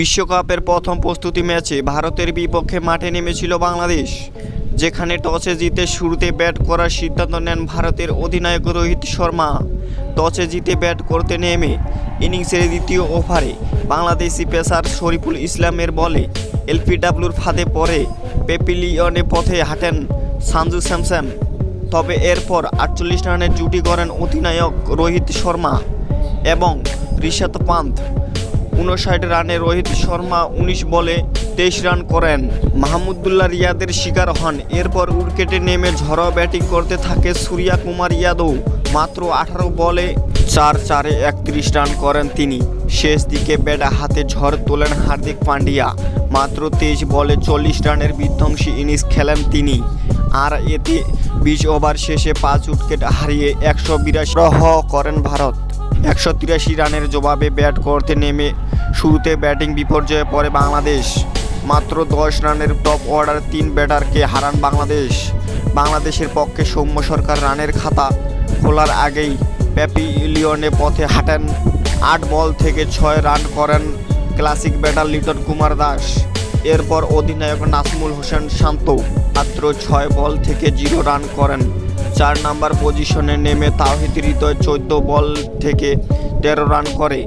বিশ্বকাপের প্রথম প্রস্তুতি ম্যাচে ভারতের বিপক্ষে মাঠে নেমেছিল বাংলাদেশ, যেখানে টসে জিতে শুরুতে ব্যাট করার সিদ্ধান্ত নেন ভারতের অধিনায়ক রোহিত শর্মা। টসে জিতে ব্যাট করতে নেমে ইনিংসের দ্বিতীয় ওভারে বাংলাদেশি পেসার শরীফুল ইসলামের বলে এলপিডাব্লিউর ফাঁদে পরে পেপিলিয়নে পথে হাঁটেন সানজু স্যামস্যাম তবে এরপর আটচল্লিশ রানের জুটি করেন অধিনায়ক রোহিত শর্মা এবং ঋষাদ পান্ত উনষাট রানে রোহিত শর্মা উনিশ বলে তেইশ রান করেন। মাহমুদুল্লাহ রিয়াদের শিকার হন। এরপর উইকেটে নেমে ঝড়ো ব্যাটিং করতে থাকে সূর্যা কুমার যাদব মাত্র আঠারো বলে চার চারে একত্রিশ রান করেন তিনি। শেষ দিকে ব্যাট হাতে ঝড় তোলেন হার্দিক পান্ডিয়া। মাত্র তেইশ বলে চল্লিশ রানের বিধ্বংসী ইনিংস খেলেন তিনি। আর এতে বিশ ওভার শেষে পাঁচ উইকেট হারিয়ে একশো বিরাশি করেন ভারত। একশো তিরাশি রানের জবাবে ব্যাট করতে নেমে শুরুতে ব্যাটিং বিপর্যয়ে পড়ে বাংলাদেশ। মাত্র দশ রানের টপ অর্ডার তিন ব্যাটারকে হারান বাংলাদেশ। বাংলাদেশের পক্ষে সৌম্য সরকার রানের খাতা খোলার আগেই প্যাপিলিয়নে পথে হাঁটেন। আট বল থেকে ছয় রান করেন ক্লাসিক ব্যাটার লিটন কুমার দাস। এরপর অধিনায়ক নাসমুল হোসেন শান্ত মাত্র ছয় বল থেকে জিরো রান করেন। চার নাম্বার পজিশনে নেমে তাওহিদ হৃদয় চোদ্দ বল থেকে তেরো রান করে।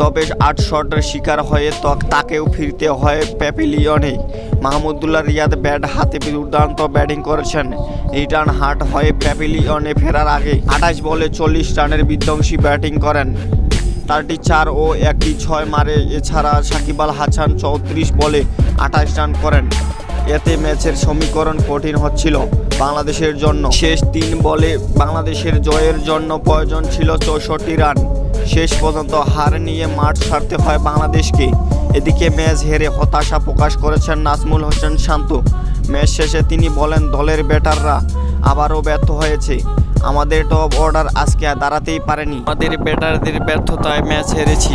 তবে আট শটের শিকার হয়ে তক তাকেও ফিরতে হয় প্যাপিলিয়নে মাহমুদুল্লাহ রিয়াদ ব্যাট হাতে দুর্দান্ত ব্যাটিং করেছেন। রিটার্ন হাট হয়ে প্যাপিলিয়নে ফেরার আগে আঠাশ বলে চল্লিশ রানের বিধ্বংসী ব্যাটিং করেন। চারটি চার ও একটি ছয় মারে এছাড়া সাকিব আল হাসান চৌত্রিশ বলে আঠাশ রান করেন। এতে ম্যাচের সমীকরণ কঠিন হচ্ছিল বাংলাদেশের জন্য। শেষ তিন বলে বাংলাদেশের জয়ের জন্য প্রয়োজন ছিল চৌষট্টি রান। শেষ পর্যন্ত হার নিয়ে মাঠ ছাড়তে হয় বাংলাদেশকে। এদিকে ম্যাচ হেরে হতাশা প্রকাশ করেছেন নাজমুল হোসেন শান্ত। ম্যাচ শেষে তিনি বলেন, দলের ব্যাটাররা আবারও ব্যর্থ হয়েছে। আমাদের টপ অর্ডার আজকে দাঁড়াতেই পারেনি। আমাদের ব্যাটারদের ব্যর্থতায় ম্যাচ হেরেছি।